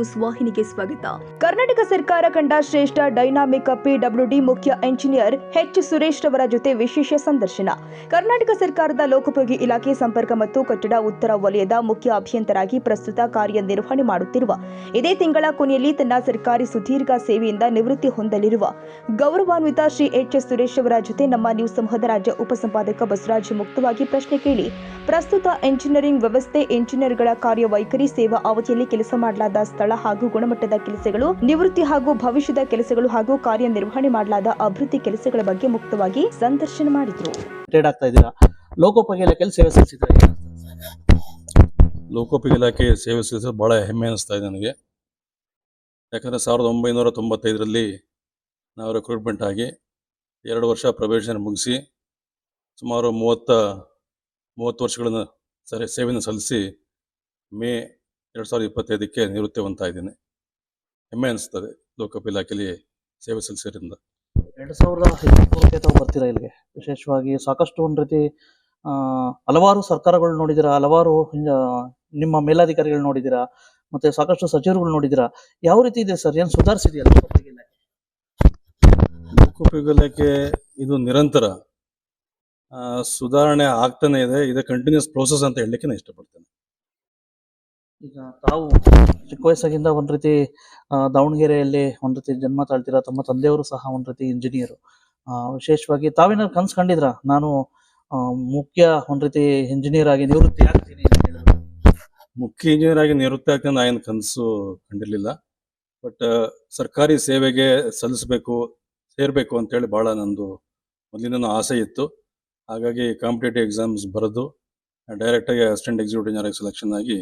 News ವಾಹಿನಿಗೆ ಸ್ವಾಗತ. ಕರ್ನಾಟಕ ಸರ್ಕಾರ ಕಂಡ ಶ್ರೇಷ್ಠ ಡೈನಾಮಿಕ್ ಪಿಡಬ್ಲ್ಯೂಡಿ ಮುಖ್ಯ ಎಂಜಿನಿಯರ್ ಎಚ್ ಸುರೇಶ್ ರವರ ಜೊತೆ ವಿಶೇಷ ಸಂದರ್ಶನ. ಕರ್ನಾಟಕ ಸರ್ಕಾರದ ಲೋಕೋಪಯೋಗಿ ಇಲಾಖೆ ಸಂಪರ್ಕ ಮತ್ತು ಕಟ್ಟಡ ಉತ್ತರ ವಲಯದ ಮುಖ್ಯ ಅಭಿಯಂತರಾಗಿ ಪ್ರಸ್ತುತ ಕಾರ್ಯನಿರ್ವಹಣೆ ಮಾಡುತ್ತಿರುವ. ಇದೇ ತಿಂಗಳ ಕೊನೆಯಲ್ಲಿ ತನ್ನ ಸರ್ಕಾರಿ ಸುದೀರ್ಘ ಸೇವೆಯಿಂದ ನಿವೃತ್ತಿ ಹೊಂದಲಿರುವ ಗೌರವಾನ್ವಿತ ಶ್ರೀ ಎಚ್ ಸುರೇಶ್ ಅವರ ಜೊತೆ ನಮ್ಮ ನ್ಯೂಸ್ ಸಮೂಹದ ರಾಜ್ಯ ಉಪಸಂಪಾದಕ ಬಸವರಾಜ್ ಮುಕ್ತವಾಗಿ ಪ್ರಶ್ನೆ ಕೇಳಿ. ಪ್ರಸ್ತುತ ಎಂಜಿನಿಯರಿಂಗ್ ವ್ಯವಸ್ಥೆ, ಎಂಜಿನಿಯರ್ಗಳ ಕಾರ್ಯವೈಖರಿ, ಸೇವಾ ಅವಧಿಯಲ್ಲಿ ಕೆಲಸ ಮಾಡಲಾದ ಸ್ಥಳ ಹಾಗೂ ಗುಣಮಟ್ಟದ ಕೆಲಸಗಳು ನಿವೃತ್ತಿ ಹಾಗೂ ಭವಿಷ್ಯದ ಕೆಲಸಗಳು ಹಾಗೂ ಕಾರ್ಯನಿರ್ವಹಣೆ ಮಾಡಲಾದ ಅಭಿವೃದ್ಧಿ ಕೆಲಸಗಳ ಬಗ್ಗೆ ಮುಕ್ತವಾಗಿ ಸಂದರ್ಶನ ಮಾಡಿದ್ರು. ರಿಟೈರ್ಡ್ ಆಗ್ತಾ ಇದ್ದೀರಾ? ಲೋಕೋಪಯೋಗಿ ಇಲಾಖೆಯಲ್ಲಿ ಸೇವೆ ಸಲ್ಲಿಸಿದ್ರೆ? ಲೋಕೋಪಯೋಗಿ ಇಲಾಖೆ ಸೇವೆ ಸಲ್ಲಿಸೋದು ಭಾಳ ಹೆಮ್ಮೆ ಅನಿಸ್ತಾ ಇದೆ ನನಗೆ. ಯಾಕಂದರೆ ಸಾವಿರದ ಒಂಬೈನೂರ ತೊಂಬತ್ತೈದರಲ್ಲಿ ನಾವು ರಿಕ್ರೂಟ್ಮೆಂಟ್ ಆಗಿ ಎರಡು ವರ್ಷ ಪ್ರವೇಶನ ಮುಗಿಸಿ ಸುಮಾರು ಮೂವತ್ತ ಮೂವತ್ತು ವರ್ಷಗಳನ್ನು ಸರಿ ಸೇವೆಯನ್ನು ಸಲ್ಲಿಸಿ ಮೇ ಎರಡು ಸಾವಿರದ ಇಪ್ಪತ್ತೈದಕ್ಕೆ ನಿವೃತ್ತಿ ಹೊಂದ್ತಾ ಇದ್ದೀನಿ. ಹೆಮ್ಮೆ ಅನಿಸ್ತದೆ ಲೋಕಪ್ ಇಲಾಖೆಯಲ್ಲಿ ಸೇವೆ ಸಲ್ಲಿಸಿದ್ರಿಂದ. ಎರಡು ಸಾವಿರದ ಇಪ್ಪತ್ಮೂರಕ್ಕೆ ತಾವು ಬರ್ತೀರಾ ಇಲ್ಲಿಗೆ? ವಿಶೇಷವಾಗಿ ಸಾಕಷ್ಟು ಒಂದು ರೀತಿ ಹಲವಾರು ಸರ್ಕಾರಗಳು ನೋಡಿದ್ದೀರಾ ಹಲವಾರು ನಿಮ್ಮ ಮೇಲಾಧಿಕಾರಿಗಳು ನೋಡಿದ್ದೀರಾ ಮತ್ತೆ ಸಾಕಷ್ಟು ಸಚಿವರುಗಳು ನೋಡಿದ್ದೀರಾ ಯಾವ ರೀತಿ ಇದೆ ಸರ್? ಏನು ಸುಧಾರಿಸಿದೆಯಾ ಲೋಕೋಪಯೋಗಿ ಇಲಾಖೆ? ಇದು ನಿರಂತರ ಸುಧಾರಣೆ ಆಗ್ತಾನೆ ಇದೆ. ಇದು ಕಂಟಿನ್ಯೂಸ್ ಪ್ರೋಸೆಸ್ ಅಂತ ಹೇಳಲಿಕ್ಕೆ ನಾನು ಇಷ್ಟಪಡ್ತೇನೆ. ಈಗ ತಾವು ಚಿಕ್ಕ ವಯಸ್ಸಾಗಿಂದ ಒಂದ್ ರೀತಿ ದಾವಣಗೆರೆಯಲ್ಲಿ ಒಂದ್ ರೀತಿ ಜನ್ಮ ತಾಳ್ತೀರಾ, ತಮ್ಮ ತಂದೆಯವರು ಸಹ ಒಂದ್ ರೀತಿ ಇಂಜಿನಿಯರ್ ವಿಶೇಷವಾಗಿ ತಾವೇನಾದ್ರು ಕನ್ಸ್ ಕಂಡಿದ್ರ? ನಾನು ಮುಖ್ಯ ಒಂದ್ ರೀತಿ ಇಂಜಿನಿಯರ್ ಆಗಿ ನಿವೃತ್ತಿ ಆಗ್ತೀನಿ ಅಂತ ಹೇಳಿದ್ರು. ಮುಖ್ಯ ಇಂಜಿನಿಯರ್ ಆಗಿ ನಿವೃತ್ತಿ ನಾ ಏನು ಕನಸು ಕಂಡಿರಲಿಲ್ಲ. ಬಟ್, ಸರ್ಕಾರಿ ಸೇವೆಗೆ ಸಲ್ಲಿಸಬೇಕು, ಸೇರಬೇಕು ಅಂತೇಳಿ ಭಾಳ ನಂದು ಮೊದಲಿನ ಆಸೆ ಇತ್ತು. ಹಾಗಾಗಿ ಕಾಂಪಿಟೇಟಿವ್ ಎಕ್ಸಾಮ್ಸ್ ಬರೆದು ಡೈರೆಕ್ಟಾಗಿ ಅಸಿಸ್ಟೆಂಟ್ ಎಕ್ಸಿಕ್ಯೂಟಿವ್ ಇಂಜಿನಿಯರ್ ಸೆಲೆಕ್ಷನ್ ಆಗಿ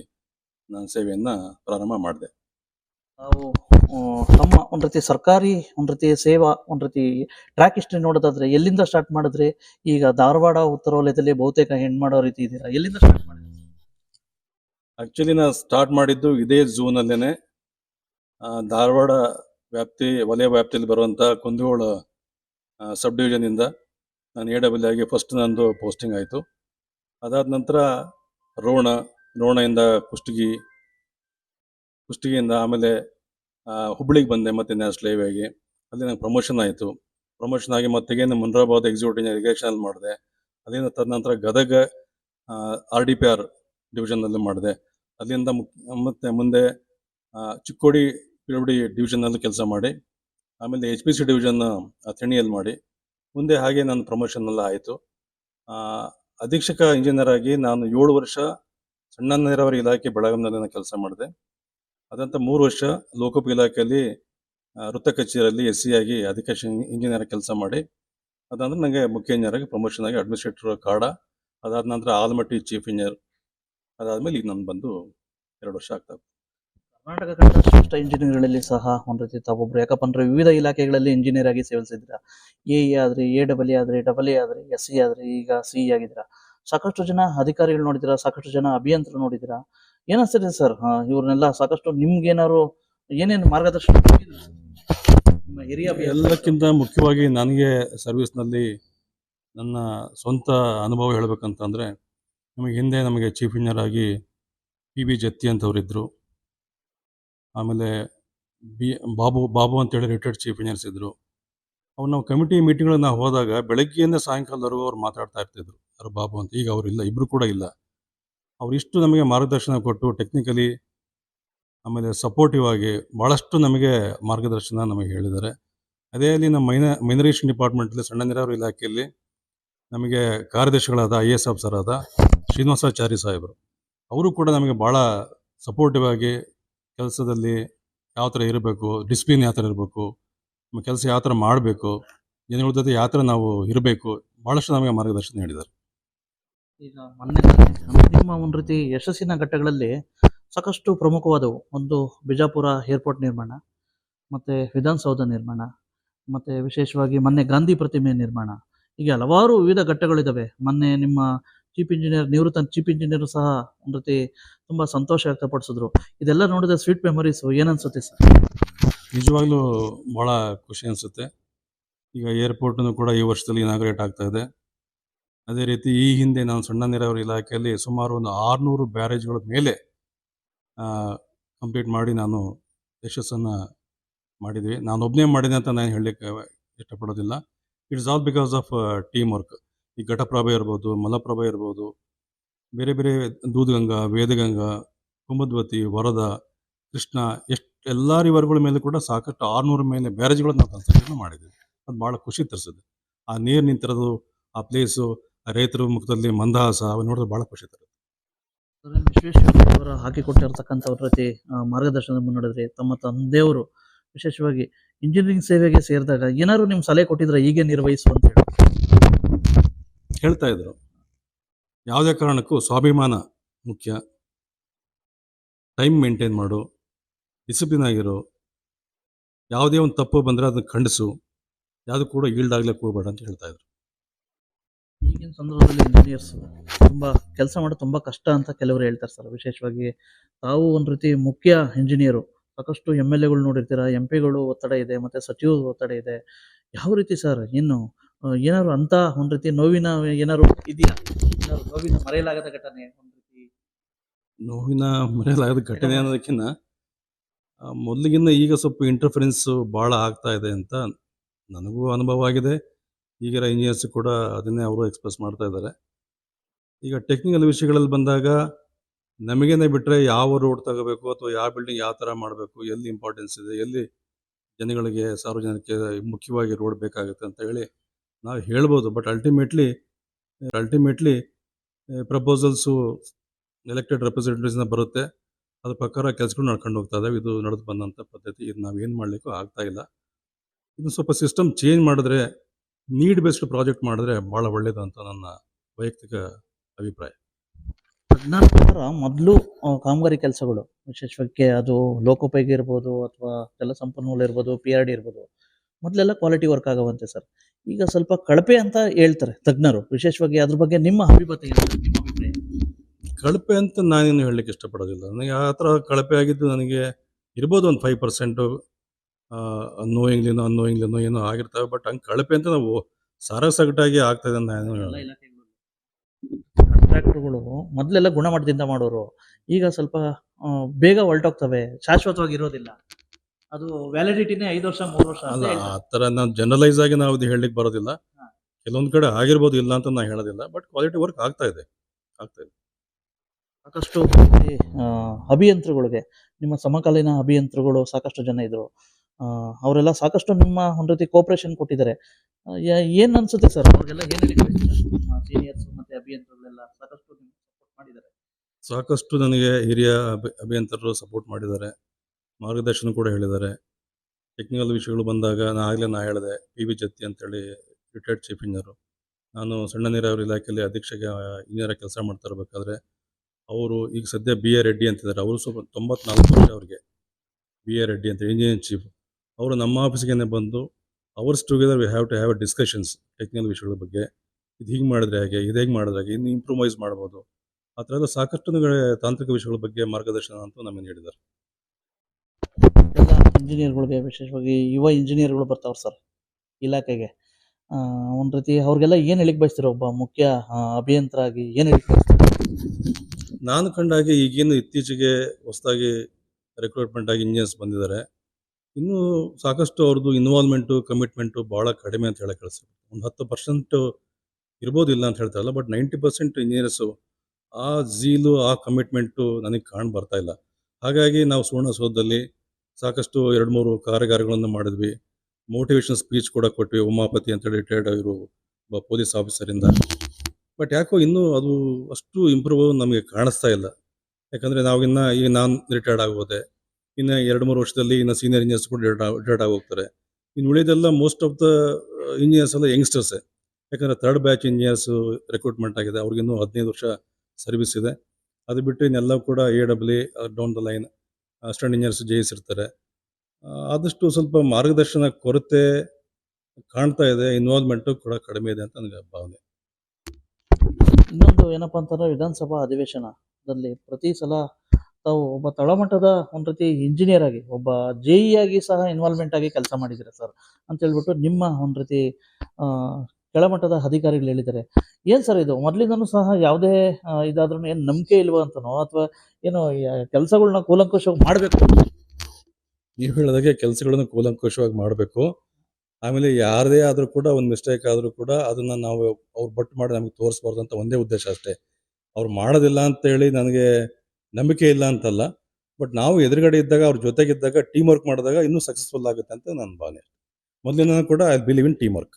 ನಾನು ಸೇವೆಯನ್ನು ಪ್ರಾರಂಭ ಮಾಡಿದೆ. ನಾವು ತಮ್ಮ ಒಂದು ರೀತಿ ಸರ್ಕಾರಿ ಒಂದು ರೀತಿ ಸೇವಾ ಒಂದು ರೀತಿ ಟ್ರ್ಯಾಕ್ ಹಿಸ್ಟ್ರಿ ನೋಡೋದಾದ್ರೆ ಎಲ್ಲಿಂದ ಸ್ಟಾರ್ಟ್ ಮಾಡಿದ್ರೆ ಈಗ ಧಾರವಾಡ ಉತ್ತರ ವಲಯದಲ್ಲಿ ಬಹುತೇಕ ಹೆಣ್ಣು ಮಾಡೋ ರೀತಿ ಇದೆಯಾ ಎಲ್ಲಿಂದ ಸ್ಟಾರ್ಟ್ ಮಾಡಿದ್ರೆ? ಆ್ಯಕ್ಚುಲಿ ನಾನು ಸ್ಟಾರ್ಟ್ ಮಾಡಿದ್ದು ಇದೇ ಝೂನಲ್ಲೇ ಧಾರವಾಡ ವ್ಯಾಪ್ತಿ ವಲಯ ವ್ಯಾಪ್ತಿಯಲ್ಲಿ ಬರುವಂಥ ಕುಂದಗೋಳ ಸಬ್ ಡಿವಿಷನಿಂದ ನಾನು ಎ ಡಬ್ಲ್ಯೂ ಆಗಿ ಫಸ್ಟ್ ನಂದು ಪೋಸ್ಟಿಂಗ್ ಆಯಿತು. ಅದಾದ ನಂತರ ರೋಣ ರೋಣದಿಂದ ಕುಷ್ಟಗಿ, ಕುಷ್ಟಗಿಯಿಂದ ಆಮೇಲೆ ಹುಬ್ಬಳ್ಳಿಗೆ ಬಂದೆ ಮತ್ತೆ ನ್ಯಾಷನಲ್ ಹೈವೇಗೆ ಅಲ್ಲಿ ನಂಗೆ ಪ್ರಮೋಷನ್ ಆಯಿತು. ಪ್ರಮೋಷನ್ ಆಗಿ ಮತ್ತೆ ಮುನ್ರಾಬಾದ್ ಎಕ್ಸಿಕ್ಯೂಟಿವ್ ಇರಿಗೇಷನ್ ಮಾಡಿದೆ. ಅಲ್ಲಿಂದ ತದನಂತರ Gadag R D P R ಡಿವಿಷನ್ನಲ್ಲಿ ಮಾಡಿದೆ. ಅಲ್ಲಿಂದ ಮತ್ತೆ ಮುಂದೆ ಚಿಕ್ಕೋಡಿ ಪಿ ಡಿವಿಷನಲ್ಲಿ ಕೆಲಸ ಮಾಡಿ. ಆಮೇಲೆ ಎಚ್ ಪಿ ಸಿ ಡಿವಿಷನ್ ಅಥಣಿಯಲ್ಲಿ ಮಾಡಿ. ಮುಂದೆ ಹಾಗೆ ನನ್ನ ಪ್ರಮೋಷನ್ ಎಲ್ಲ ಆಯಿತು. ಅಧೀಕ್ಷಕ ಇಂಜಿನಿಯರ್ ಆಗಿ ನಾನು ಏಳು ವರ್ಷ ಸಣ್ಣ ನೀರಾವರಿ ಇಲಾಖೆ ಬೆಳಗಾಂನಲ್ಲಿ ನಾನು ಕೆಲಸ ಮಾಡಿದೆ. ಅದಂತ ಮೂರು ವರ್ಷ ಲೋಕೋಪ ಇಲಾಖೆಯಲ್ಲಿ ವೃತ್ತ ಕಚೇರಿಯಲ್ಲಿ ಎಸ್ ಸಿ ಆಗಿ ಅಧಿಕಾರಿ ಇಂಜಿನಿಯರ್ ಕೆಲಸ ಮಾಡಿ. ಅದಂದ್ರೆ ನನಗೆ ಮುಖ್ಯ ಇಂಜಿನಿಯರ್ ಆಗಿ ಪ್ರಮೋಷನ್ ಆಗಿ ಅಡ್ಮಿನಿಸ್ಟ್ರೇಟರ್ ಕಾಡ. ಅದಾದ ನಂತರ ಆಲ್ಮಟ್ಟಿ ಚೀಫ್ ಇಂಜಿನಿಯರ್ ಅದಾದ್ಮೇಲೆ ಈಗ ನಾನು ಬಂದು ಎರಡು ವರ್ಷ ಆಗ್ತಾ. ಕರ್ನಾಟಕ ಶ್ರೇಷ್ಠ ಇಂಜಿನಿಯರ್ಗಳಲ್ಲಿ ಸಹ ಒಂದ್ ರೀತಿ ತಾವೊಬ್ರು, ಯಾಕಪ್ಪ ಅಂದ್ರೆ ವಿವಿಧ ಇಲಾಖೆಗಳಲ್ಲಿ ಇಂಜಿನಿಯರ್ ಆಗಿ ಸೇವಿಸಿದ್ರ ಎ ಆದ್ರೆ ಎ ಡಬಲ್ ಆದ್ರೆ ಡಬಲ್ ಎ ಆದ್ರೆ ಎಸ್ ಸಿ ಆದ್ರೆ, ಈಗ ಸಿ ಆಗಿದ್ರ ಸಾಕಷ್ಟು ಜನ ಅಧಿಕಾರಿಗಳು ನೋಡಿದಿರಾ ಸಾಕಷ್ಟು ಜನ ಅಭಿಯಂತರು ನೋಡಿದಿರಾ ಏನಿಸ್ತದೆ ಸರ್? ಇವ್ರನ್ನೆಲ್ಲ ಸಾಕಷ್ಟು ನಿಮ್ಗೇನಾದ್ರು ಏನೇನು ಮಾರ್ಗದರ್ಶನ ಎಲ್ಲಕ್ಕಿಂತ ಮುಖ್ಯವಾಗಿ ನನಗೆ ಸರ್ವಿಸ್ನಲ್ಲಿ ನನ್ನ ಸ್ವಂತ ಅನುಭವ ಹೇಳಬೇಕಂತಂದರೆ, ನಮಗೆ ಹಿಂದೆ ನಮಗೆ ಚೀಫ್ ಇಂಜಿನಿಯರ್ ಆಗಿ ಪಿ ಬಿ ಜತ್ತಿ ಅಂತವರಿದ್ದರು ಆಮೇಲೆ ಬಿ, ಬಾಬು ಬಾಬು ಅಂತೇಳಿ ರಿಟೈರ್ಡ್ ಚೀಫ್ ಇಂಜಿನಿಯರ್ಸ್ ಇದ್ದರು ಅವ್ರು ನಾವು ಕಮಿಟಿ ಮೀಟಿಂಗ್ಗಳಿಗೆ ನಾವು ಹೋದಾಗ ಬೆಳಗ್ಗೆಯಿಂದ ಸಾಯಂಕಾಲದವರೆಗೂ ಅವ್ರು ಮಾತಾಡ್ತಾ ಇರ್ತಿದ್ರು. ಯಾರು ಬಾಬು ಅಂತ. ಈಗ ಅವರಿಲ್ಲ ಇಬ್ಬರು ಕೂಡ ಇಲ್ಲ. ಅವರಿಷ್ಟು ನಮಗೆ ಮಾರ್ಗದರ್ಶನ ಕೊಟ್ಟು ಟೆಕ್ನಿಕಲಿ ಆಮೇಲೆ ಸಪೋರ್ಟಿವ್ ಆಗಿ ಭಾಳಷ್ಟು ನಮಗೆ ಮಾರ್ಗದರ್ಶನ ನಮಗೆ ಹೇಳಿದ್ದಾರೆ. ಅದೇ ಅಲ್ಲಿ ನಮ್ಮ ಮೈನ ಮೈನರೇಷನ್ ಡಿಪಾರ್ಟ್ಮೆಂಟಲ್ಲಿ ಸಣ್ಣ ನೀರಾವರಿ ಇಲಾಖೆಯಲ್ಲಿ ನಮಗೆ ಕಾರ್ಯದರ್ಶಿಗಳಾದ ಐ ಎಸ್ ಆಫೀಸರ್ ಆದ ಶ್ರೀನಿವಾಸಾಚಾರಿ ಸಾಹೇಬರು. ಅವರು ಕೂಡ ನಮಗೆ ಭಾಳ ಸಪೋರ್ಟಿವ್ ಆಗಿ ಕೆಲಸದಲ್ಲಿ ಯಾವ ಥರ ಇರಬೇಕು ಡಿಸಿಪ್ಲಿನ್ ಯಾವ ಥರ ಇರಬೇಕು, ನಮ್ಮ ಕೆಲಸ ಯಾವ ಥರ ಮಾಡಬೇಕು, ಜನಗಳ ಜೊತೆ ಯಾವ ಥರ ನಾವು ಇರಬೇಕು ಭಾಳಷ್ಟು ನಮಗೆ ಮಾರ್ಗದರ್ಶನ ನೀಡಿದ್ದಾರೆ. ಈಗ ಮೊನ್ನೆ ನಿಮ್ಮ ಒಂದು ರೀತಿ ಯಶಸ್ಸಿನ ಘಟ್ಟಗಳಲ್ಲಿ ಸಾಕಷ್ಟು ಪ್ರಮುಖವಾದವು. ಒಂದು ಬಿಜಾಪುರ ಏರ್ಪೋರ್ಟ್ ನಿರ್ಮಾಣ, ಮತ್ತು ವಿಧಾನಸೌಧ ನಿರ್ಮಾಣ, ಮತ್ತು ವಿಶೇಷವಾಗಿ ಮೊನ್ನೆ ಗಾಂಧಿ ಪ್ರತಿಮೆ ನಿರ್ಮಾಣ. ಹೀಗೆ ಹಲವಾರು ವಿವಿಧ ಘಟ್ಟಗಳಿದ್ದಾವೆ ಮೊನ್ನೆ ನಿಮ್ಮ ಚೀಫ್ ಇಂಜಿನಿಯರ್, ನಿವೃತ್ತ ಚೀಫ್ ಇಂಜಿನಿಯರ್ ಸಹ ಒಂದು ರೀತಿ ತುಂಬ ಸಂತೋಷ ವ್ಯಕ್ತಪಡಿಸಿದ್ರು. ಇದೆಲ್ಲ ನೋಡಿದ ಸ್ವೀಟ್ ಮೆಮೊರೀಸ್. ಏನನ್ಸುತ್ತೆ ಸರ್? ನಿಜವಾಗ್ಲೂ ಭಾಳ ಖುಷಿ ಅನಿಸುತ್ತೆ. ಈಗ ಏರ್ಪೋರ್ಟನ್ನು ಕೂಡ ಈ ವರ್ಷದಲ್ಲಿ ಇನಾಗ್ರೇಟ್ ಆಗ್ತಾ ಇದೆ. ಅದೇ ರೀತಿ ಈ ಹಿಂದೆ ನಾನು ಸಣ್ಣ ನೀರಾವರಿ ಇಲಾಖೆಯಲ್ಲಿ ಸುಮಾರು ಒಂದು ಆರುನೂರು ಬ್ಯಾರೇಜ್ಗಳ ಮೇಲೆ ಕಂಪ್ಲೀಟ್ ಮಾಡಿ ನಾನು ಯಶಸ್ಸನ್ನು ಮಾಡಿದ್ವಿ. ನಾನು ಒಬ್ಬನೇ ಮಾಡಿದೆ ಅಂತ ನಾನು ಹೇಳಲಿಕ್ಕೆ ಇಷ್ಟಪಡೋದಿಲ್ಲ. It's all because of team work. ಈ ಘಟಪ್ರಭೆ ಇರ್ಬೋದು, ಮಲಪ್ರಭೆ ಇರ್ಬೋದು, ಬೇರೆ ಬೇರೆ ದೂದ್ಗಂಗಾ, ವೇದಗಂಗಾ, ಕುಂಭದ್ವತಿ, ವರದ, ಕೃಷ್ಣ, ಎಷ್ಟು ಎಲ್ಲ ರಿವರ್ಗಳ ಮೇಲೆ ಕೂಡ ಸಾಕಷ್ಟು ಆರುನೂರ ಮೇಲೆ ಬ್ಯಾರೇಜ್ಗಳನ್ನ ನಾವು ಕನ್ಸ್ಟ್ರಕ್ಷನ್ ಮಾಡಿದ್ದೀವಿ ಅದು ಭಾಳ ಖುಷಿ ತರಿಸಿದೆ. ಆ ನೀರು ನಿಂತಿರೋದು, ಆ ಪ್ಲೇಸು ರೈತರ ಮುಖದಲ್ಲಿ ಮಂದಹಾಸ ಅವು ನೋಡಿದ್ರೆ ಭಾಳ ಖುಷಿ ತರುತ್ತೆ ವಿಶ್ವೇಶ್ವರ ಹಾಕಿ ಅವರ ಹಾಕಿಕೊಟ್ಟಿರ್ತಕ್ಕಂಥ ಪ್ರತಿ ಮಾರ್ಗದರ್ಶನ ಮಾರ್ಗದರ್ಶನದ ಮುನ್ನಡೆದ್ರೆ ತಮ್ಮ ತಂದೆಯವರು ವಿಶೇಷವಾಗಿ ಇಂಜಿನಿಯರಿಂಗ್ ಸೇವೆಗೆ ಸೇರಿದಾಗ ಏನಾದ್ರು ನಿಮ್ಮ ಸಲಹೆ ಕೊಟ್ಟಿದ್ರೆ ಹೀಗೆ ನಿರ್ವಹಿಸು ಅಂತ ಹೇಳಿ. ಹೇಳ್ತಾ ಇದ್ರು. ಯಾವುದೇ ಕಾರಣಕ್ಕೂ ಸ್ವಾಭಿಮಾನ ಮುಖ್ಯ. ಟೈಮ್ ಮೇಂಟೈನ್ ಮಾಡು. ಡಿಸಿಪ್ಲಿನ್ ಆಗಿರು. ಯಾವುದೇ ಒಂದು ತಪ್ಪು ಬಂದರೆ ಅದನ್ನು ಖಂಡಿಸು. ಯಾವುದು ಕೂಡ ಈಲ್ಡ್ ಆಗಲೇ ಹೋಗ್ಬೇಡ ಅಂತ ಹೇಳ್ತಾ ಇದ್ರು. ಈಗಿನ ಸಂದರ್ಭದಲ್ಲಿ ಇಂಜಿನಿಯರ್ಸ್ ತುಂಬ ಕೆಲಸ ಮಾಡೋದು ತುಂಬ ಕಷ್ಟ ಅಂತ ಕೆಲವರು ಹೇಳ್ತಾರೆ ಸರ್. ವಿಶೇಷವಾಗಿ ತಾವು ಒಂದು ರೀತಿ ಮುಖ್ಯ ಇಂಜಿನಿಯರು ಸಾಕಷ್ಟು ಎಂ ಎಲ್ ಎಗಳು ನೋಡಿರ್ತೀರಾ ಎಂ ಪಿಗಳು ಒತ್ತಡ ಇದೆ ಮತ್ತೆ ಸಚಿವರು ಒತ್ತಡ ಇದೆ. ಯಾವ ರೀತಿ ಸರ್ ಇನ್ನು ಆ, ಏನಾದ್ರು ಅಂತ ಒಂದು ರೀತಿ ನೋವಿನ ಏನಾದ್ರು ಇದೆಯಾ? ಏನಾದ್ರು ನೋವಿನ ಮರೆಯಲಾಗದ ಘಟನೆ ಒಂದು ರೀತಿ? ನೋವಿನ ಮರೆಯಲಾಗದ ಘಟನೆ ಅನ್ನೋದಕ್ಕಿಂತ ಮೊದಲಿಗಿಂತ ಈಗ ಸ್ವಲ್ಪ ಇಂಟರ್ಫರೆನ್ಸು ಭಾಳ ಆಗ್ತಾ ಇದೆ ಅಂತ ನನಗೂ ಅನುಭವ ಆಗಿದೆ. ಈಗಿರೋ ಇಂಜಿನಿಯರ್ಸ್ ಕೂಡ ಅದನ್ನೇ ಅವರು ಎಕ್ಸ್ಪ್ರೆಸ್ ಮಾಡ್ತಾ ಇದ್ದಾರೆ. ಈಗ ಟೆಕ್ನಿಕಲ್ ವಿಷಯಗಳಲ್ಲಿ ಬಂದಾಗ ನಮಗೇನೆ ಬಿಟ್ಟರೆ ಯಾವ ರೋಡ್ ತಗೋಬೇಕು ಅಥವಾ ಯಾವ ಬಿಲ್ಡಿಂಗ್ ಯಾವ ಥರ ಮಾಡಬೇಕು, ಎಲ್ಲಿ ಇಂಪಾರ್ಟೆನ್ಸ್ ಇದೆ, ಎಲ್ಲಿ ಜನಗಳಿಗೆ ಸಾರ್ವಜನಿಕ ಮುಖ್ಯವಾಗಿ ರೋಡ್ ಬೇಕಾಗುತ್ತೆ ಅಂತ ಹೇಳಿ ನಾವು ಹೇಳ್ಬೋದು. But ultimately ultimately proposals elected ರೆಪ್ರೆಸೆಂಟೇಟಿವ್ಸ್ನ ಬರುತ್ತೆ. ಅದ್ರ ಪ್ರಕಾರ ಕೆಲಸಗಳು ನಡ್ಕೊಂಡು ಹೋಗ್ತಾ ಇದಾವೆ. ಇದು ನಡೆದು ಬಂದಂಥ ಪದ್ಧತಿ. ಇದು ನಾವೇನು ಮಾಡಲಿಕ್ಕೂ ಆಗ್ತಾ ಇಲ್ಲ. ಇದು ಸ್ವಲ್ಪ ಸಿಸ್ಟಮ್ ಚೇಂಜ್ ಮಾಡಿದ್ರೆ ನೀಡ್ ಬೇಸ್ಡ್ ಪ್ರಾಜೆಕ್ಟ್ ಮಾಡಿದ್ರೆ ಭಾಳ ಒಳ್ಳೇದು ಅಂತ ನನ್ನ ವೈಯಕ್ತಿಕ ಅಭಿಪ್ರಾಯ. ತಜ್ಞರ ಪ್ರಕಾರ ಮೊದಲು ಕಾಮಗಾರಿ ಕೆಲಸಗಳು. ವಿಶೇಷವಾಗಿ ಅದು ಲೋಕೋಪಯೋಗಿ ಇರ್ಬೋದು ಅಥವಾ ಜಲಸಂಪನ್ಮೂಲ ಇರ್ಬೋದು ಪಿ ಆರ್ ಡಿ ಇರ್ಬೋದು. ಮೊದಲೆಲ್ಲ ಕ್ವಾಲಿಟಿ ವರ್ಕ್ ಆಗುವಂತೆ ಸರ್ ಈಗ ಸ್ವಲ್ಪ ಕಳಪೆ ಅಂತ ಹೇಳ್ತಾರೆ ತಜ್ಞರು. ವಿಶೇಷವಾಗಿ ಅದ್ರ ಬಗ್ಗೆ ನಿಮ್ಮ ಅಭಿಮತ ಕಳಪೆ ಅಂತ ನಾನೇನು ಹೇಳಲಿಕ್ಕೆ ಇಷ್ಟಪಡೋದಿಲ್ಲ. ನನಗೆ ಆ ಥರ ಕಳಪೆ ಆಗಿದ್ದು ನನಗೆ ಇರ್ಬೋದು ಒಂದು ಫೈವ್ ಪರ್ಸೆಂಟು ಅನ್ನೋಯಿಂಗ್ಲಿನೋ ಅನ್ನೋಯಿಂಗ್ಲಿನೋ ಏನೋ ಆಗಿರ್ತವೆ ಬಟ್ ಹಂಗೆ ಕಳಪೆ ಅಂತ ನಾವು ಸರಸಗಟಾಗಿ ಆಗ್ತಾ ಇದೆ ಅಂತ ನಾನು ಮೊದಲೆಲ್ಲ ಗುಣಮಟ್ಟದಿಂದ ಮಾಡೋರು? ಈಗ ಸ್ವಲ್ಪ ಆ, ಬೇಗ ಹೊರಟೋಗ್ತವೆ ಶಾಶ್ವತವಾಗಿ ಇರೋದಿಲ್ಲ. ಅದು ವ್ಯಾಲಿಡಿಟಿನೇ ಐದು ವರ್ಷ ಮೂರು ವರ್ಷ ಅಂತ ಅಲ್ಲ ಹೇಳ್ತಾರೆ. ಆ ಥರ ನಾವು ಜನರಲೈಸ್ ಆಗಿ ನಾವು ಇದು ಹೇಳಲಿಕ್ಕೆ ಬರೋದಿಲ್ಲ. ಹಾ. ಕೆಲವೊಂದು ಕಡೆ ಆಗಿರ್ಬೋದು ಇಲ್ಲ ಅಂತ ನಾನು ಹೇಳೋದಿಲ್ಲ ಬಟ್ ಕ್ವಾಲಿಟಿ ವರ್ಕ್ ಆಗ್ತಾ ಇದೆ ಆಗ್ತಾ ಇದೆ. ಸಾಕಷ್ಟು ಈ, ಆ, ಅಭಿಯಂತರುಗಳಿಗೆ ನಿಮ್ಮ ಸಮಕಾಲೀನ ಅಭಿಯಂತ್ರಗಳು ಸಾಕಷ್ಟು ಜನ ಇದ್ರು. ಅವರೆಲ್ಲ ಸಾಕಷ್ಟು ನಿಮ್ಮ ಒಂದು ರೀತಿ ಕೋಪರೇಷನ್ ಕೊಟ್ಟಿದ್ದಾರೆ. ಏನು ಅನ್ಸುತ್ತೆ ಸರ್ ಅವ್ರಿಗೆಲ್ಲ ಏನ್ ಸೀನಿಯರ್ಸ್ ಮತ್ತೆ ಅಭಿಯಂತರರೆಲ್ಲ ಸಾಕಷ್ಟು ಸಪೋರ್ಟ್ ಮಾಡಿದ್ದಾರೆ? ಸಾಕಷ್ಟು ನನಗೆ ಹಿರಿಯ ಅಭಿ, ಅಭಿಯಂತರರು ಸಪೋರ್ಟ್ ಮಾಡಿದ್ದಾರೆ. ಮಾರ್ಗದರ್ಶನ ಕೂಡ ಹೇಳಿದ್ದಾರೆ. ಟೆಕ್ನಿಕಲ್ ವಿಷಯಗಳು ಬಂದಾಗ ನಾನು ಆಗಲೇ ನಾ ಹೇಳಿದೆ ಪಿ ವಿ ಜತ್ತಿ ಅಂತೇಳಿ ರಿಟೈರ್ಡ್ ಚೀಫ್ ಇಂಜಿನಿಯರು ನಾನು ಸಣ್ಣ ನೀರಾವರಿ ಇಲಾಖೆಯಲ್ಲಿ ಅಧೀಕ್ಷಕ ಇಂಜಿನಿಯರ್ ಕೆಲಸ ಮಾಡ್ತಾ ಇರಬೇಕಾದ್ರೆ, ಅವರು ಈಗ ಸದ್ಯ ಬಿ ಎ ರೆಡ್ಡಿ ಅಂತಿದ್ದಾರೆ. ಅವರು ಸ್ವಲ್ಪ ತೊಂಬತ್ನಾಲ್ಕು ವರ್ಷ ಅವರಿಗೆ ಬಿ ಎ ರೆಡ್ಡಿ ಅಂತ ಇಂಜಿನಿಯರ್ ಚೀಫ್ ಅವರು ನಮ್ಮ ಆಫೀಸ್ಗೆ ಬಂದು hours together we have to have a discussions technical ವಿಷಯಗಳ ಬಗ್ಗೆ. ಇದು ಹೀಗೆ ಮಾಡಿದ್ರೆ ಹಾಗೆ ಇದು ಹೇಗೆ ಮಾಡಿದ್ರೆ ಹಾಗೆ ಇನ್ನು ಇಂಪ್ರೂವೈಸ್ ಮಾಡ್ಬೋದು. ಆ ಥರ ಎಲ್ಲ ಸಾಕಷ್ಟು ತಾಂತ್ರಿಕ ವಿಷಯಗಳ ಬಗ್ಗೆ ಮಾರ್ಗದರ್ಶನ ಅಂತೂ ನಮಗೆ ನೀಡಿದ್ದಾರೆ ಎಲ್ಲ ಇಂಜಿನಿಯರ್ಗಳಿಗೆ ವಿಶೇಷವಾಗಿ ಯುವ ಇಂಜಿನಿಯರ್ಗಳು ಬರ್ತಾವ್ರು ಸರ್ ಇಲಾಖೆಗೆ. ಒಂದು ರೀತಿ ಅವ್ರಿಗೆಲ್ಲ ಏನು ಹೇಳಿಕ್ ಬಯಸ್ತೀರ ಒಬ್ಬ ಮುಖ್ಯ ಅಭಿಯಂತರಾಗಿ ಏನು ಹೇಳಿಕ್ ಬಯಸ್ತೀರ? ನಾನು ಕಂಡಾಗೆ ಈಗೇನು ಇತ್ತೀಚೆಗೆ ಹೊಸದಾಗಿ ರಿಕ್ರೂಟ್ಮೆಂಟ್ ಆಗಿ ಇಂಜಿನಿಯರ್ಸ್ ಬಂದಿದ್ದಾರೆ. ಇನ್ನೂ ಸಾಕಷ್ಟು ಅವ್ರದ್ದು ಇನ್ವಾಲ್ವ್ಮೆಂಟು ಕಮಿಟ್ಮೆಂಟು ಭಾಳ ಕಡಿಮೆ ಅಂತ ಹೇಳಕ್ಕೆ ಕಳಿಸ್ತಾರೆ ಒಂದು ಹತ್ತು ಪರ್ಸೆಂಟು ಇರ್ಬೋದಿಲ್ಲ ಅಂತ ಹೇಳ್ತಾರಲ್ಲ ಬಟ್ ನೈಂಟಿ ಪರ್ಸೆಂಟ್ ಇಂಜಿನಿಯರ್ಸು ಆ ಝೀಲು ಆ ಕಮಿಟ್ಮೆಂಟು ನನಗೆ ಕಾಣ್ ಬರ್ತಾ ಇಲ್ಲ. ಹಾಗಾಗಿ ನಾವು ಸುವರ್ಣಸೌಧದಲ್ಲಿ ಸಾಕಷ್ಟು ಎರಡು ಮೂರು ಕಾರ್ಯಾಗಾರಗಳನ್ನು ಮಾಡಿದ್ವಿ. ಮೋಟಿವೇಶನ್ ಸ್ಪೀಚ್ ಕೂಡ ಕೊಟ್ವಿ, ಉಮಾಪತಿ ಅಂತೇಳಿ ರಿಟೈರ್ಡ್ ಆಗಿರು ಒಬ್ಬ ಪೊಲೀಸ್ ಆಫೀಸರಿಂದ ಬಟ್ ಯಾಕೋ ಇನ್ನೂ ಅದು ಅಷ್ಟು ಇಂಪ್ರೂವ್ ನಮಗೆ ಕಾಣಿಸ್ತಾ ಇಲ್ಲ. ಯಾಕಂದರೆ ನಾವಿನ್ನ ಈಗ ನಾನು ರಿಟೈರ್ಡ್ ಆಗೋದೆ ಇನ್ನು ಎರಡು ಮೂರು ವರ್ಷದಲ್ಲಿ ಇನ್ನು ಸೀನಿಯರ್ ಇಂಜಿನಿಯರ್ಸ್ ಕೂಡ ರಿಟೈರ್ಡ್ ಆಗಿ ಹೋಗ್ತಾರೆ. ಇನ್ನು ಉಳಿದೆಲ್ಲ ಮೋಸ್ಟ್ ಆಫ್ ದ ಇಂಜಿನಿಯರ್ಸ್ ಎಲ್ಲ ಯಂಗ್ಸ್ಟರ್ಸೇ ಯಾಕಂದರೆ ಥರ್ಡ್ ಬ್ಯಾಚ್ ಇಂಜಿನಿಯರ್ಸ್ ರೆಕ್ರೂಟ್ಮೆಂಟ್ ಆಗಿದೆ. ಅವ್ರಿಗಿನ್ನೂ ಹದಿನೈದು ವರ್ಷ ಸರ್ವಿಸ್ ಇದೆ. ಅದು ಬಿಟ್ಟು ಇನ್ನೆಲ್ಲ ಕೂಡ A W down the line assistant engineers ಜಯಿಸಿರ್ತಾರೆ ಆದಷ್ಟು ಸ್ವಲ್ಪ ಮಾರ್ಗದರ್ಶನ ಕೊರತೆ ಕಾಣ್ತಾ ಇದೆ. ಇನ್ವಾಲ್ವ್ಮೆಂಟು ಕೂಡ ಕಡಿಮೆ ಇದೆ ಅಂತ ನನಗೆ ಭಾವನೆ. ಇನ್ನೊಂದು ಏನಪ್ಪ ಅಂತಂದ್ರೆ ವಿಧಾನಸಭಾ ಅಧಿವೇಶನದಲ್ಲಿ ಪ್ರತಿ ಸಲ ತಾವು ಒಬ್ಬ ತಳಮಟ್ಟದ ಒಂದ್ ರೀತಿ ಇಂಜಿನಿಯರ್ ಆಗಿ, ಒಬ್ಬ ಜೆಇ ಆಗಿ ಸಹ ಇನ್ವಾಲ್ವ್ಮೆಂಟ್ ಆಗಿ ಕೆಲಸ ಮಾಡಿದ್ದೀರಾ ಸರ್ ಅಂತ ಹೇಳ್ಬಿಟ್ಟು ನಿಮ್ಮ ಒಂದ್ ರೀತಿ ಕೆಳಮಟ್ಟದ ಅಧಿಕಾರಿಗಳು ಹೇಳಿದ್ದಾರೆ. ಏನ್ ಸರ್ ಇದು? ಮೊದಲಿಂದನೂ ಸಹ ಯಾವುದೇ ಇದಾದ್ರೂ ಏನು ನಂಬಿಕೆ ಇಲ್ವಾ ಅಂತನೋ? ಅಥವಾ ಏನು ಕೆಲಸಗಳನ್ನ ಕೂಲಂಕುಷವಾಗಿ ಮಾಡಬೇಕು? ನೀವು ಹೇಳಿದಾಗೆ ಕೆಲಸಗಳನ್ನು ಕೂಲಂಕುಷವಾಗಿ ಮಾಡಬೇಕು. ಆಮೇಲೆ ಯಾರದೇ ಆದರೂ ಕೂಡ, ಒಂದು ಮಿಸ್ಟೇಕ್ ಆದರೂ ಕೂಡ ಅದನ್ನ ನಾವು ಅವ್ರು ಬಟ್ ಮಾಡಿ ನಮಗೆ ತೋರಿಸ್ಬಾರ್ದು ಅಂತ ಒಂದೇ ಉದ್ದೇಶ ಅಷ್ಟೇ. ಅವ್ರು ಮಾಡೋದಿಲ್ಲ ಅಂತ ಹೇಳಿ ನನಗೆ ನಂಬಿಕೆ ಇಲ್ಲ ಅಂತಲ್ಲ ಬಟ್ ನಾವು ಎದುರುಗಡೆ ಇದ್ದಾಗ ಅವ್ರ ಜೊತೆಗಿದ್ದಾಗ ಟೀಮ್ ವರ್ಕ್ ಮಾಡಿದಾಗ ಇನ್ನೂ ಸಕ್ಸಸ್ಫುಲ್ ಆಗುತ್ತೆ ಅಂತ ನನ್ನ ಭಾವನೆ. ಮೊದಲಿನ ಕೂಡ I believe in team work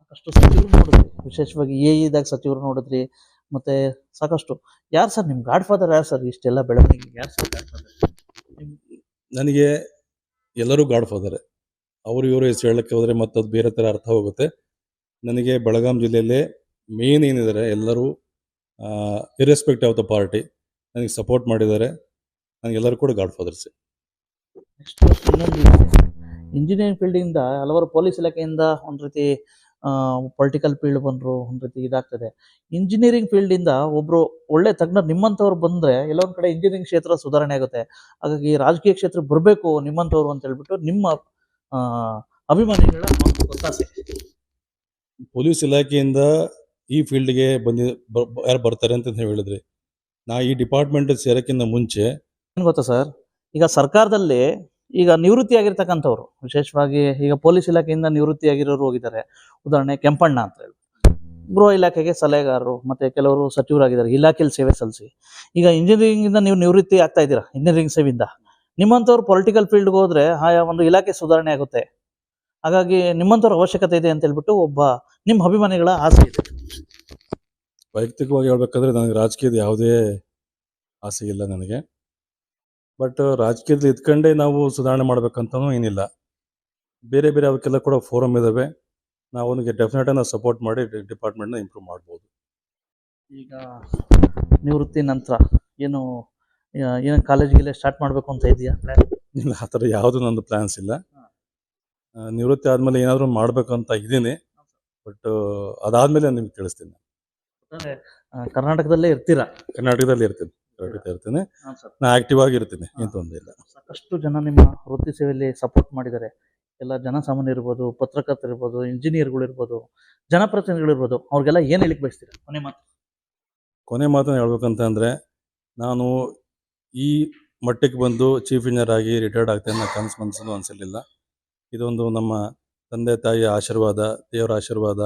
ಸಾಕಷ್ಟು ಸಚಿವರು ನೋಡಿದ್ರಿ ವಿಶೇಷವಾಗಿ ಎ ಇದಾಗ ಸಚಿವರು ನೋಡಿದ್ರಿ ಮತ್ತೆ ಸಾಕಷ್ಟು. ಯಾರು ಸರ್ ನಿಮ್ಮ ಗಾಡ್ ಫಾದರ್ ಯಾರು ಸರ್ ಇಷ್ಟೆಲ್ಲ ಬೆಳವಣಿಗೆ ಯಾರು ಸರ್ ಗಾಡ್ ಫಾದರ್ ನನಗೆ ಎಲ್ಲರೂ ಗಾಡ್ ಫಾದರ್ ಅವರು ಇವರು ಹೆಸರು ಹೇಳಕ್ಕೆ ಹೋದರೆ ಮತ್ತದು ಬೇರೆ ಥರ ಅರ್ಥ ಹೋಗುತ್ತೆ. ನನಗೆ ಬೆಳಗಾಂ ಜಿಲ್ಲೆಯಲ್ಲೇ ಮೇನ್ ಏನಿದ್ದಾರೆ ಎಲ್ಲರೂ ಇರೆಸ್ಪೆಕ್ಟ್ ಆಫ್ ದ ಪಾರ್ಟಿ ನನಗೆ ಸಪೋರ್ಟ್ ಮಾಡಿದ್ದಾರೆ. ನನಗೆಲ್ಲರೂ ಕೂಡ ಗಾಡ್ ಫಾದರ್ಸ್ ನೆಕ್ಸ್ಟ್ ಇನ್ನೊಂದು ಇಂಜಿನಿಯರಿಂಗ್ ಫೀಲ್ಡಿಂದ ಹಲವಾರು ಪೊಲೀಸ್ ಇಲಾಖೆಯಿಂದ ಒಂದು ರೀತಿ ಪೊಲಿಟಿಕಲ್ ಫೀಲ್ಡ್ ಬಂದರು ಒಂದು ರೀತಿ ಇದಾಗ್ತದೆ. ಇಂಜಿನಿಯರಿಂಗ್ ಫೀಲ್ಡಿಂದ ಒಬ್ಬರು ಒಳ್ಳೆ ತಜ್ಞರು ನಿಮ್ಮಂಥವ್ರು ಬಂದ್ರೆ ಎಲ್ಲೊಂದು ಕಡೆ ಇಂಜಿನಿಯರಿಂಗ್ ಕ್ಷೇತ್ರ ಸುಧಾರಣೆ ಆಗುತ್ತೆ. ಹಾಗಾಗಿ ರಾಜಕೀಯ ಕ್ಷೇತ್ರ ಬರಬೇಕು ನಿಮ್ಮಂಥವ್ರು ಅಂತ ಹೇಳ್ಬಿಟ್ಟು ನಿಮ್ಮ ಅಭಿಮಾನಿಗಳ ಒತ್ತಾಸೆ. ಪೊಲೀಸ್ ಇಲಾಖೆಯಿಂದ ಈ ಫೀಲ್ಡ್ಗೆ ಬಂದಿ ಯಾರು ಬರ್ತಾರೆ ಅಂತ ಹೇಳಿದ್ರಿ ನಾ ಈ ಡಿಪಾರ್ಟ್ಮೆಂಟ್ ಸೇರೋಕ್ಕಿಂತ ಮುಂಚೆ ಏನು ಗೊತ್ತಾ ಸರ್ ಈಗ ಸರ್ಕಾರದಲ್ಲಿ ಈಗ ನಿವೃತ್ತಿ ಆಗಿರ್ತಕ್ಕಂಥವ್ರು ವಿಶೇಷವಾಗಿ ಈಗ ಪೊಲೀಸ್ ಇಲಾಖೆಯಿಂದ ನಿವೃತ್ತಿ ಆಗಿರೋರು ಹೋಗಿದ್ದಾರೆ. ಉದಾಹರಣೆ ಕೆಂಪಣ್ಣ ಅಂತ ಹೇಳಿ. ಗೃಹ ಇಲಾಖೆಗೆ ಸಲಹೆಗಾರರು, ಮತ್ತೆ ಕೆಲವರು ಸಚಿವರಾಗಿದ್ದಾರೆ ಇಲಾಖೆಯಲ್ಲಿ ಸೇವೆ ಸಲ್ಲಿಸಿ. ಈಗ ಇಂಜಿನಿಯರಿಂಗ್ ಇಂದ ನೀವು ನಿವೃತ್ತಿ ಆಗ್ತಾ ಇದ್ದೀರಾ? ಇಂಜಿನಿಯರಿಂಗ್ ಸೇವೆಯಿಂದ. ನಿಮ್ಮಂಥವ್ರು ಪೊಲಿಟಿಕಲ್ ಫೀಲ್ಡ್ಗೆ ಹೋದ್ರೆ ಆಯಾ ಒಂದು ಇಲಾಖೆ ಸುಧಾರಣೆ ಆಗುತ್ತೆ. ಹಾಗಾಗಿ ನಿಮ್ಮಂಥವ್ರ ಅವಶ್ಯಕತೆ ಇದೆ ಅಂತ ಹೇಳ್ಬಿಟ್ಟು ಒಬ್ಬ ನಿಮ್ಮ ಅಭಿಮಾನಿಗಳ ಆಸೆ ಇದೆ. ವೈಯಕ್ತಿಕವಾಗಿ ಹೇಳ್ಬೇಕಂದ್ರೆ ನನಗೆ ರಾಜಕೀಯದ ಯಾವುದೇ ಆಸೆ ಇಲ್ಲ ನನಗೆ. ಬಟ್ ರಾಜಕೀಯದಲ್ಲಿ ಇದ್ಕೊಂಡೇ ನಾವು ಸುಧಾರಣೆ ಮಾಡ್ಬೇಕಂತನೂ ಏನಿಲ್ಲ. ಬೇರೆ ಬೇರೆ ಅವಕ್ಕೆಲ್ಲ ಕೂಡ ಫೋರಮ್ ಇದ್ದಾವೆ ನಾವು ಅವನಿಗೆ ಡೆಫಿನೆಟ್ ನಾವು ಸಪೋರ್ಟ್ ಮಾಡಿ ಡಿಪಾರ್ಟ್ಮೆಂಟ್ನ ಇಂಪ್ರೂವ್ ಮಾಡ್ಬೋದು. ಈಗ ನಿವೃತ್ತಿ ನಂತರ ಏನು ಏನೋ ಕಾಲೇಜಿಗೆಲ್ಲ ಸ್ಟಾರ್ಟ್ ಮಾಡಬೇಕು ಅಂತ ಇದೆಯಾ ಇಲ್ಲ ಆ ಥರ ಯಾವುದು ನಂದು ಪ್ಲ್ಯಾನ್ಸ್ ಇಲ್ಲ. ನಿವೃತ್ತಿ ಆದಮೇಲೆ ಏನಾದರೂ ಮಾಡಬೇಕಂತ ಇದ್ದೀನಿ. ಬಟ್ ಅದಾದಮೇಲೆ ನಿಮ್ಗೆ ತಿಳಿಸ್ತೀನಿ. ಕರ್ನಾಟಕದಲ್ಲೇ ಇರ್ತೀರಾ? ಕರ್ನಾಟಕದಲ್ಲಿ ಇರ್ತೀನಿ. ಇರ್ತೀನಿ. ಸರ್. ನಾ ಆಕ್ಟಿವ್ ಆಗಿ ಇರ್ತೀನಿ. ಏನು ತೊಂದರೆ ಇಲ್ಲ. ಸಾಕಷ್ಟು ಜನ ನಿಮ್ಮ ವೃತ್ತಿ ಸೇವೆಯಲ್ಲಿ ಸಪೋರ್ಟ್ ಮಾಡಿದ್ದಾರೆ. ಎಲ್ಲ ಜನಸಾಮಾನ್ಯ ಇರ್ಬೋದು ಪತ್ರಕರ್ತರು ಇರ್ಬೋದು ಇಂಜಿನಿಯರ್ಗಳು ಇರ್ಬೋದು ಜನಪ್ರತಿನಿಧಿಗಳು ಇರ್ಬೋದು ಅವ್ರಿಗೆಲ್ಲ ಏನು ಹೇಳಿಕ್ ಬಯಸ್ತೀರಾ? ಕೊನೆ ಮಾತು. ಕೊನೆ ಮಾತನ್ನು ಹೇಳ್ಬೇಕಂತ ಅಂದರೆ ನಾನು ಈ ಮಟ್ಟಕ್ಕೆ ಬಂದು ಚೀಫ್ ಇಂಜಿನಿಯರ್ ಆಗಿ ರಿಟೈರ್ಡ್ ಆಗ್ತೇನೆ ನಾನು ಕನಸು ಮನಸ್ಸನ್ನು ಅನಿಸಲಿಲ್ಲ. ಇದೊಂದು ನಮ್ಮ ತಂದೆ ತಾಯಿಯ ಆಶೀರ್ವಾದ ದೇವರ ಆಶೀರ್ವಾದ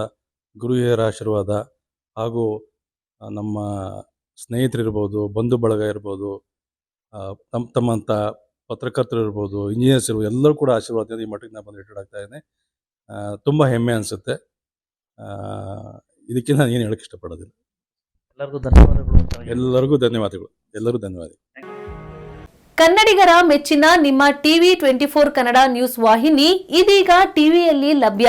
ಗುರು ಹಿರಿಯರ ಆಶೀರ್ವಾದ ಹಾಗೂ ನಮ್ಮ ಸ್ನೇಹಿತರಿರ್ಬೋದು ಬಂಧು ಬಳಗ ಇರ್ಬೋದು ತಮ್ಮ ತಮ್ಮಂಥ ಪತ್ರಕರ್ತರು ಇರ್ಬೋದು ಇಂಜಿನಿಯರ್ಸ್ ಇರ್ಬೋದು ಎಲ್ಲರೂ ಕೂಡ ಆಶೀರ್ವಾದದಿಂದ ಈ ಮಟ್ಟಿಗೆ ನಾನು ಬಂದು ರಿಟೈರ್ಡ್ ಆಗ್ತಾ ಇದ್ದೀನಿ. ತುಂಬ ಹೆಮ್ಮೆ ಅನಿಸುತ್ತೆ. ಇದಕ್ಕೆ ನಾನು ಏನು ಹೇಳಕ್ಕೆ ಇಷ್ಟಪಡೋದಿಲ್ಲ. ಎಲ್ಲರಿಗೂ ಧನ್ಯವಾದಗಳು ಎಲ್ಲರಿಗೂ ಧನ್ಯವಾದಗಳು. ಎಲ್ಲರೂ ಧನ್ಯವಾದ ಕನ್ನಡಿಗರ ಮೆಚ್ಚಿನ ನಿಮ್ಮ TV twenty four Kannada news ವಾಹಿನಿ ಇದೀಗ ಟಿವಿಯಲ್ಲಿ ಲಭ್ಯ.